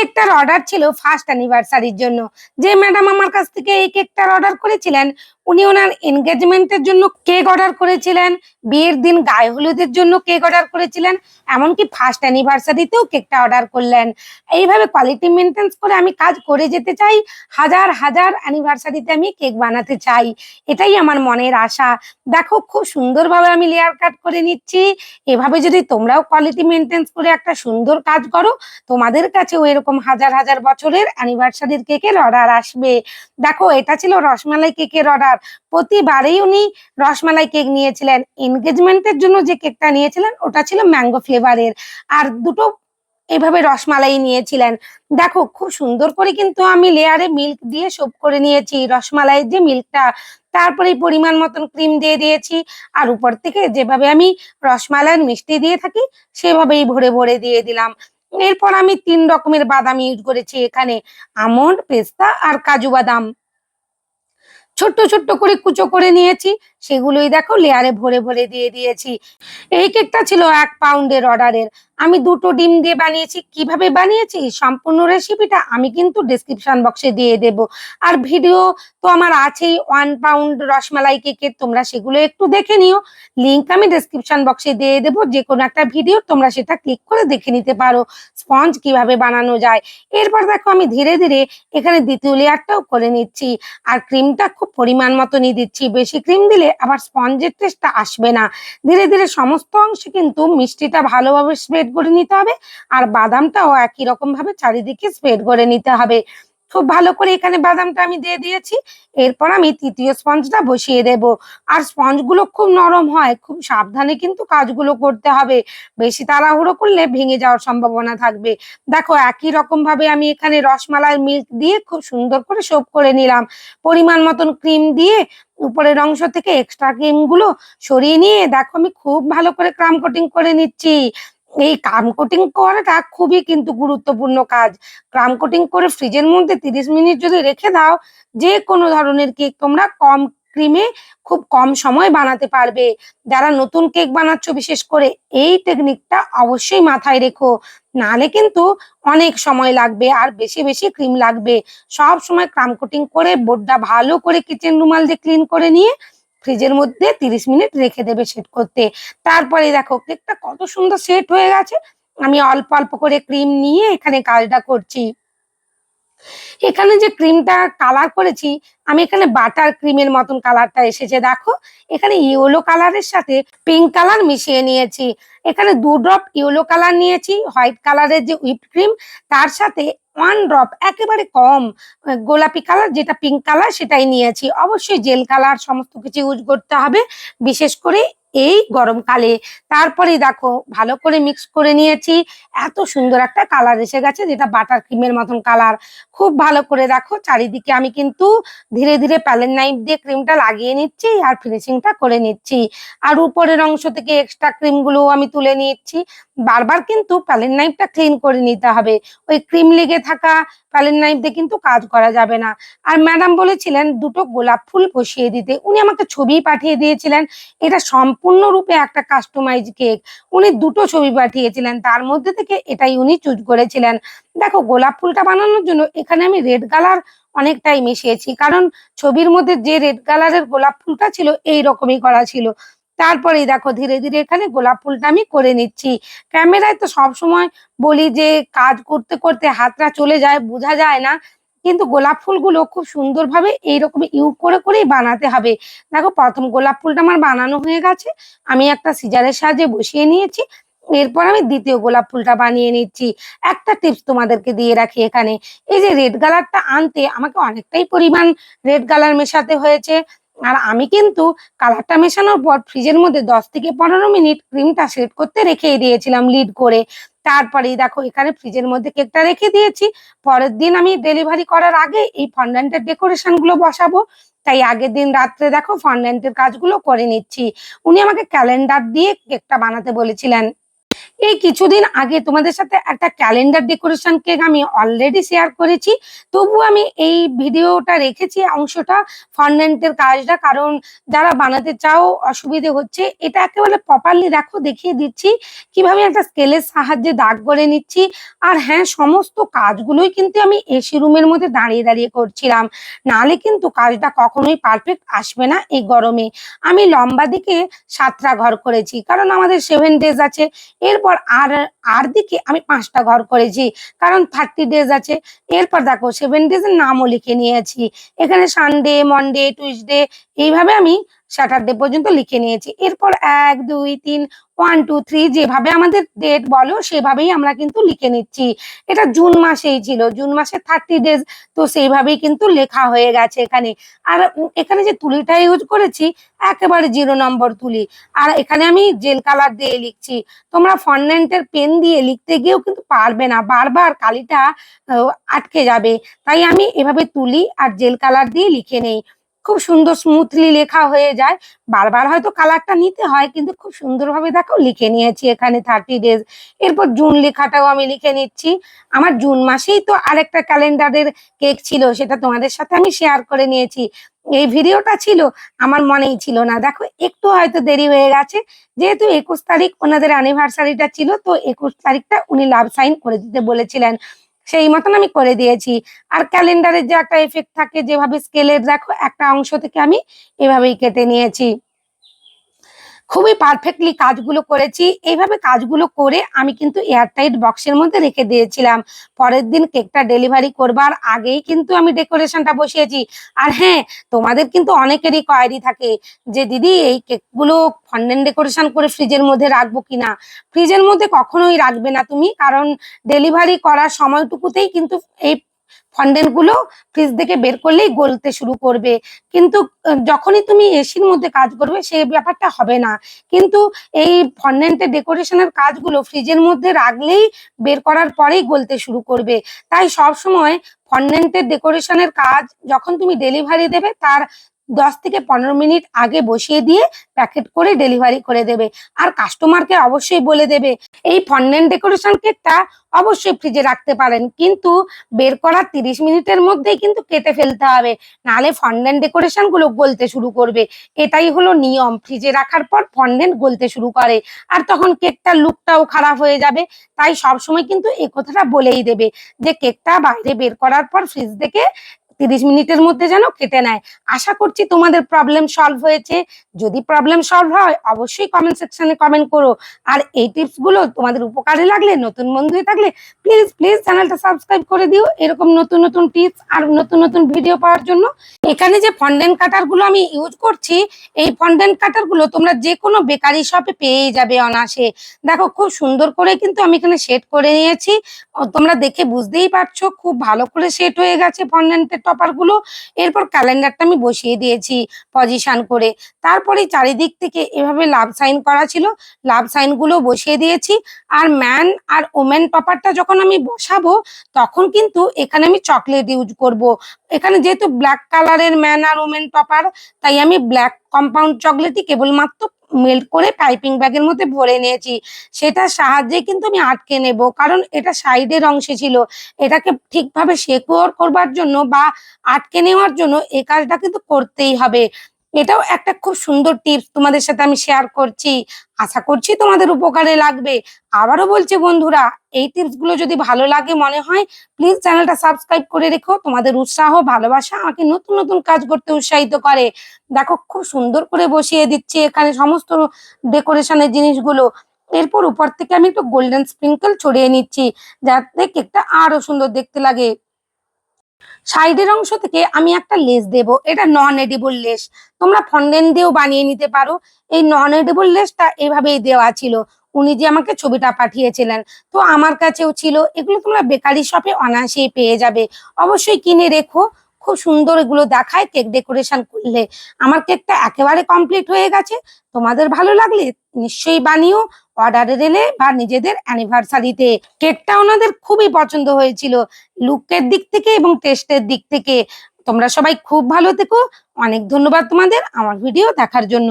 কেকটার order ছিল first অ্যানিভার্সারির জন্য। যে ম্যাডাম আমার কাছ থেকে এই কেকটার অর্ডার করেছিলেন উনি ওনার এনগেজমেন্টের জন্য কেক অর্ডার করেছিলেন, বিয়ের দিন গায়ে হলুদের জন্য কেক অর্ডার করেছিলেন, এমনকি ফার্স্ট অ্যানিভার্সারিতেও কেকটা অর্ডার করলেন। এইভাবে কোয়ালিটি মেনটেন্স করে আমি কাজ করে যেতে চাই, হাজার হাজার অ্যানিভার্সারিতে আমি কেক বানাতে চাই, এটাই আমার মনের আশা। দেখো, খুব সুন্দরভাবে আমি লেয়ার কাট করে নিচ্ছি। এভাবে যদি তোমরাও কোয়ালিটি মেনটেন্স করে একটা সুন্দর কাজ করো, তোমাদের কাছেও এরকম হাজার হাজার বছরের অ্যানিভার্সারির কেকের অর্ডার আসবে। দেখো, এটা ছিল রসমালাই কেকের অর্ডার প্রতিবারেই উনি রসমালাই কেক নিয়েছিলেন। এনগেজমেন্টের জন্য যে কেকটা নিয়েছিলেন, ওটা ছিল ম্যাঙ্গো ফ্লেভারের আর দুটো এভাবে রসমালাই নিয়েছিলেন। দেখো, খুব সুন্দর করে কিন্তু আমি লেয়ারে মিল্ক দিয়ে সোপ করে নিয়েছি, রসমালাইয়ের যে মিল্কটা তারপরে পরিমাণ মতন ক্রিম দিয়ে দিয়েছি। আর উপর থেকে যেভাবে আমি রসমালাইয়ের মিষ্টি দিয়ে থাকি, সেভাবেই ভরে ভরে দিয়ে দিলাম। এরপর আমি তিন রকমের বাদাম ইউজ করেছি এখানে। আমন্ড, পেস্তা আর কাজু বাদাম। ছোট্ট ছোট্ট করে কুচো করে নিয়েছি। সেগুলোই দেখো লেয়ারে ভরে ভরে দিয়ে দিয়েছি। এই কেকটা ছিল এক পাউন্ডের অর্ডারের আমি দুটো ডিম দিয়ে বানিয়েছি, কীভাবে বানিয়েছি? সম্পূর্ণ রেসিপিটা আমি কিন্তু ডিসক্রিপশন বক্সে দিয়ে দেব। আর ভিডিও তো আমার আছেই ওয়ান পাউন্ড রসমালাই কেকের তোমরা সেগুলো একটু দেখে নিও। লিঙ্ক আমি ডেসক্রিপশন বক্সে দিয়ে দেবো যে কোনো একটা ভিডিও তোমরা সেটা ক্লিক করে দেখে নিতে পারো স্পঞ্জ কীভাবে বানানো যায়। এরপর দেখো আমি ধীরে ধীরে এখানে দ্বিতীয় লেয়ারটাও করে নিচ্ছি। আর ক্রিমটা খুব পরিমাণ মতনই দিচ্ছি। বেশি ক্রিম দিলে আবার স্পঞ্জের টেস্টটা আসবে না। ধীরে ধীরে সমস্ত অংশে কিন্তু মিষ্টিটা ভালোভাবে স্প্রেড করে নিতে হবে। আর বাদামটাও একই রকম ভাবে চারিদিকে স্প্রেড করে নিতে হবে। খুব ভালো করে এখানে বাদামটা আমি দিয়ে দিয়েছি। এরপর আমি তৃতীয় স্পঞ্জটা বসিয়ে দেব। আর স্পঞ্জগুলো খুব নরম হয়, খুব সাবধানে কিন্তু কাজগুলো করতে হবে। বেশি তাড়াহুড়ো করলে ভেঙে যাওয়ার সম্ভাবনা থাকবে। দেখো, একই রকম ভাবে আমি এখানে রসমালাই মিল্ক দিয়ে খুব সুন্দর করে সোপ করে নিলাম। পরিমাণ মতন ক্রিম দিয়ে উপরের অংশ থেকে এক্সট্রা ক্রিমগুলো সরিয়ে নিয়ে দেখো আমি খুব ভালো করে ক্রাম কোটিং করে নিচ্ছি। এই ক্রাম কোটিং করাটা খুবই কিন্তু গুরুত্বপূর্ণ কাজ। ক্রাম কোটিং করে ফ্রিজের মধ্যে তিরিশ মিনিট যদি রেখে দাও, যে কোনো ধরনের কেক তোমরা কম ক্রিমে খুব কম সময় বানাতে পারবে। যারা নতুন কেক বানাচ্ছ, বিশেষ করে এই টেকনিকটা অবশ্যই মাথায় রেখো। নালে কিন্তু অনেক সময় লাগবে আর বেশি বেশি ক্রিম লাগবে। সব সময় ক্রাম কোটিং করে বোর্ডটা ভালো করে কিচেন রুমাল দিয়ে ক্লিন করে নিয়ে ফ্রিজের মধ্যে তিরিশ মিনিট রেখে দেবে সেট করতে। তারপরে দেখো কেকটা কত সুন্দর সেট হয়ে গেছে। আমি অল্প অল্প করে ক্রিম নিয়ে এখানে কাজটা করছি। এখানে যে ক্রিমটা কালার করেছি, আমি এখানে বাটার ক্রিমের মতন কালারটা এসেছে। দেখো, এখানে ইয়েলো কালারের সাথে পিঙ্ক কালার মিশিয়ে নিয়েছি। এখানে দু ড্রপ ইয়েলো কালার নিয়েছি, হোয়াইট কালারের যে হুইপ ক্রিম, তার সাথে ওয়ান ড্রপ একেবারে কম গোলাপি কালার যেটা পিঙ্ক কালার সেটাই নিয়েছি। অবশ্যই জেল কালার সমস্ত কিছু ইউজ করতে হবে। বিশেষ করে এই গরমকালে তারপরে দেখো, ভালো করে মিক্স করে নিয়েছি। এত সুন্দর একটা কালার এসে গেছে, যেটা বাটার ক্রিমের মতন কালার খুব ভালো করে দেখো, চারিদিকে আমি কিন্তু ধীরে ধীরে প্যালেন নাইফ দিয়ে ক্রিমটা লাগিয়ে নিচ্ছি আর ফিনিশিংটা করে নিচ্ছি। আর উপরের অংশ থেকে এক্সট্রা ক্রিমগুলো আমি তুলে নিচ্ছি। বারবার কিন্তু প্যালেন নাইফটা ক্লিন করে নিতে হবে। ওই ক্রিম লেগে থাকা প্যালেন নাইফ দিয়ে কিন্তু কাজ করা যাবে না। আর ম্যাডাম বলেছিলেন, দুটো গোলাপ ফুল বসিয়ে দিতে। উনি আমাকে ছবি পাঠিয়ে দিয়েছিলেন। এটা সম্পূর্ণরূপে একটা কাস্টমাইজ কেক উনি দুটো ছবি পাঠিয়েছিলেন, তার মধ্যে থেকে এটাই উনি চুজ করেছিলেন। দেখো, গোলাপ ফুলটা বানানোর জন্য এখানে আমি রেড কালার অনেকটাই মিশিয়েছি, কারণ ছবির মধ্যে যে রেড কালারের গোলাপ ফুলটা ছিল এই রকমই করা ছিল। তারপরেই দেখো, ধীরে ধীরে এখানে গোলাপ ফুলটা আমি করে নিচ্ছি। ক্যামেরায় তো সব সময় বলি যে, কাজ করতে করতে হাতটা চলে যায়, বোঝা যায় না। কিন্তু গোলাপ ফুলগুলো খুব সুন্দরভাবে এইরকম ইউ করে করেই বানাতে হবে। দেখো, প্রথম গোলাপ ফুলটা আমার বানানো হয়ে গেছে। আমি একটা সিজারের সাহায্যে বসিয়ে নিয়েছি। এরপর আমি দ্বিতীয় গোলাপ ফুলটা বানিয়ে নিচ্ছি। একটা টিপস তোমাদেরকে দিয়ে রাখি এখানে। এই যে রেড কালারটা আনতে আমাকে অনেকটাই পরিমাণ রেড কালার মেশাতে হয়েছে। আর আমি কিন্তু কালারটা মেশানোর পর ফ্রিজের মধ্যে দশ থেকে পনেরো মিনিট ক্রিমটা সেট করতে রেখে দিয়েছিলাম লিড করে। তারপরেই দেখো এখানে ফ্রিজের মধ্যে কেকটা রেখে দিয়েছি। পরের দিন আমি ডেলিভারি করার আগে এই ফন্ডান্টের ডেকোরেশনগুলো বসাবো। তাই আগের দিন রাত্রে দেখো ফন্ডান্টের কাজগুলো করে নিচ্ছি। উনি আমাকে ক্যালেন্ডার দিয়ে কেকটা বানাতে বলেছিলেন। এই কিছুদিন আগে তোমাদের সাথে একটা ক্যালেন্ডার ডেকোরেশন কেক আমি অলরেডি শেয়ার করেছি। তবু আমি এই ভিডিওটা রেখেছি অংশটা ফন্ডেন্টের কাজটা, কারণ যারা বানাতে চাও অসুবিধে হচ্ছে, এটা একেবারে প্রপারলি দেখো, দেখিয়ে দিচ্ছি কীভাবে একটা স্কেলের সাহায্যে দাগ করে নিচ্ছি। আর হ্যাঁ সমস্ত কাজগুলোই কিন্তু আমি এসি রুমের মধ্যে দাঁড়িয়ে দাঁড়িয়ে করছিলাম। নাহলে কিন্তু কাজটা কখনোই পারফেক্ট আসবে না এই গরমে। আমি লম্বা দিকে সাতটা ঘর করেছি, কারণ আমাদের সেভেন ডেজ আছে। এরপর আর আর দিকে আমি পাঁচটা ঘর করেছি, কারণ থার্টি ডেজ আছে। এরপর দেখো সেভেন ডেজ এর নামও লিখে নিয়েছি। এখানে সানডে মনডে টুইসডে এইভাবে আমি স্যাটারডে পর্যন্ত লিখে নিয়েছি। এরপর এক, দুই, তিন, ওয়ান, টু, থ্রি, যেভাবে আমাদের ডেট বলো, সেভাবেই আমরা কিন্তু লিখে নিচ্ছি। এটা জুন মাসেই ছিল, জুন মাসে থার্টি ডেজ তো সেইভাবেই কিন্তু লেখা হয়ে গেছে এখানে। আর এখানে যে তুলিটা ইউজ করেছি, একেবারে জিরো নম্বর তুলি। আর এখানে আমি জেল কালার দিয়ে লিখছি। তোমরা ফন্ডেন্টের পেন দিয়ে লিখতে গিয়েও কিন্তু পারবে না। বারবার কালিটা আটকে যাবে। তাই আমি এভাবে তুলি আর জেল কালার দিয়ে লিখে নেই। খুব সুন্দর স্মুথলি লেখা হয়ে যায়। বারবার হয়তো কালারটা নিতে হয়, কিন্তু খুব সুন্দরভাবে দেখো লিখে নিয়েছি এখানে থার্টি ডেজ এরপর জুন লেখাটাও আমি লিখে নিচ্ছি। আমার জুন মাসেই তো আরেকটা ক্যালেন্ডারের কেক ছিল, সেটা তোমাদের সাথে আমি শেয়ার করে নিয়েছি। এই ভিডিওটা ছিল, আমার মনেই ছিল না। দেখো, একটু হয়তো দেরি হয়ে গেছে। যেহেতু একুশ তারিখ ওনাদের অ্যানিভার্সারিটা ছিল, তো একুশ তারিখটা উনি লাভ সাইন করে দিতে বলেছিলেন। সেই মতন আমি করে দিয়েছি। আর ক্যালেন্ডারের যে একটা এফেক্ট থাকে, যেভাবে স্কেলের দেখো একটা অংশ থেকে আমি এভাবেই কেটে নিয়েছি। খুবই পারফেক্টলি কাজগুলো করেছি। এইভাবে কাজগুলো করে আমি কিন্তু এয়ারটাইট বক্সের মধ্যে রেখে দিয়েছিলাম। পরের দিন কেকটা ডেলিভারি করবার আগেই কিন্তু আমি ডেকোরেশনটা বসিয়েছি। আর হ্যাঁ তোমাদের কিন্তু অনেকেরই কোয়ারি থাকে যে, দিদি, এই কেকগুলো ফন্ডেন ডেকোরেশন করে ফ্রিজের মধ্যে রাখব কিনা? ফ্রিজের মধ্যে কখনোই রাখবে না তুমি। কারণ ডেলিভারি করার সময়টুকুতেই কিন্তু এই ফন্ডেন্টগুলো ফ্রিজ থেকে বের করলেই গলতে শুরু করবে। কিন্তু যখনই তুমি এসির মধ্যে কাজ করবে, সে ব্যাপারটা হবে না। কিন্তু এই ফন্ডেন্টের ডেকোরেশনের কাজগুলো ফ্রিজের মধ্যে রাখলেই বের করার পরেই গলতে শুরু করবে। তাই সব সময় ফন্ডেন্টের ডেকোরেশনের কাজ যখন তুমি ডেলিভারি দেবে, তার দশ থেকে পনেরো মিনিট আগে বসিয়ে দিয়ে প্যাকেট করে ডেলিভারি করে দেবে। আর কাস্টমারকে অবশ্যই বলে দেবে, এই ফন্ডেন্ট ডেকোরেশন কেকটা অবশ্যই ফ্রিজে রাখতে পারেন। কিন্তু বের করার তিরিশ মিনিটের মধ্যেই কিন্তু কেটে ফেলতে হবে, নাহলে ফন্ডেন্ট ডেকোরেশনগুলো গলতে শুরু করবে। এটাই হলো নিয়ম ফ্রিজে রাখার পর ফন্ডেন্ট গলতে শুরু করে। আর তখন কেকটার লুকটাও খারাপ হয়ে যাবে, তাই সবসময় কিন্তু এই কথাটা বলেই দেবে যে কেকটা বাইরে বের করার পর ফ্রিজ থেকে তিরিশ মিনিটের মধ্যে যেন কেটে নেয়। আশা করছি তোমাদের প্রবলেম সলভ হয়েছে। যদি প্রবলেম সলভ হয়, অবশ্যই কমেন্ট সেকশনে কমেন্ট করো। আর এই টিপসগুলো তোমাদের উপকারে লাগলে, নতুন বন্ধু হয়ে থাকলে প্লিজ প্লিজ চ্যানেলটা সাবস্ক্রাইব করে দিও। এরকম নতুন নতুন টিপস আর নতুন নতুন ভিডিও পাওয়ার জন্য এখানে যে ফন্ডেন্ট কাটারগুলো আমি ইউজ করছি, এই ফন্ডেন কাটারগুলো তোমরা যে কোনো বেকারি শপে পেয়ে যাবে অনাসে দেখো, খুব সুন্দর করে কিন্তু আমি এখানে সেট করে নিয়েছি। তোমরা দেখে বুঝতেই পারছ, খুব ভালো করে সেট হয়ে গেছে ফন্ডেন্টের টপারগুলো। এরপর ক্যালেন্ডারটা আমি বসিয়ে দিয়েছি পজিশন করে। তারপরে চারিদিক থেকে এভাবে লাভ সাইন করা ছিল লাভ সাইনগুলো বসিয়ে দিয়েছি। আর ম্যান আর ওমেন টপারটা যখন আমি বসাবো, তখন কিন্তু এখানে আমি চকলেট ইউজ করব। এখানে যেহেতু ব্ল্যাক কালারের ম্যান আর ওমেন টপার তাই আমি ব্ল্যাক কম্পাউন্ড চকলেটই কেবলমাত্র মেল্ট করে পাইপিং ব্যাগের মধ্যে ভরে নিয়েছি। সেটার সাহায্যে কিন্তু আমি আটকে নেব, কারণ এটা সাইডের অংশে ছিল। এটাকে ঠিকভাবে সিকিউর করবার জন্য বা আটকে নেওয়ার জন্য এই কাজটা কিন্তু করতেই হবে। এটাও একটা খুব সুন্দর টিপস তোমাদের সাথে আমি শেয়ার করছি। আশা করছি তোমাদের উপকারে লাগবে। আবারও বলছি বন্ধুরা এই টিপসগুলো যদি ভালো লাগে মনে হয় প্লিজ চ্যানেলটা সাবস্ক্রাইব করে রেখো। তোমাদের উৎসাহ, ভালোবাসা আমাকে নতুন নতুন কাজ করতে উৎসাহিত করে। দেখো, খুব সুন্দর করে বসিয়ে দিচ্ছি এখানে সমস্ত ডেকোরেশনের জিনিসগুলো। এরপর উপর থেকে আমি একটু গোল্ডেন স্প্রিঙ্কেল ছড়িয়ে নিচ্ছি, যাতে কেকটা আরও সুন্দর দেখতে লাগে। সাইডের অংশ থেকে আমি একটা লেস দেব, এটা নন এডিবল লেস তোমরা ফন্ডেন্ট দিয়েও বানিয়ে নিতে পারো। এই নন এডিবল লেসটা এভাবেই দেওয়া ছিল। উনি যে আমাকে ছবিটা পাঠিয়েছিলেন, তো আমার কাছেও ছিল। এগুলো তোমরা বেকারি শপে অনায়াসেই পেয়ে যাবে। অবশ্যই কিনে রেখো। খুব সুন্দর এগুলো দেখায়, কেক ডেকোরেশন করলে। আমার কেকটা একেবারে কমপ্লিট হয়ে গেছে। তোমাদের ভালো লাগলে নিশ্চয়ই বানিও, অর্ডারে দিলে বা নিজেদের অ্যানিভার্সারিতে। কেকটা ওনাদের খুবই পছন্দ হয়েছিল, লুকের দিক থেকে এবং টেস্টের দিক থেকে। তোমরা সবাই খুব ভালো থেকো। অনেক ধন্যবাদ তোমাদের আমার ভিডিও দেখার জন্য।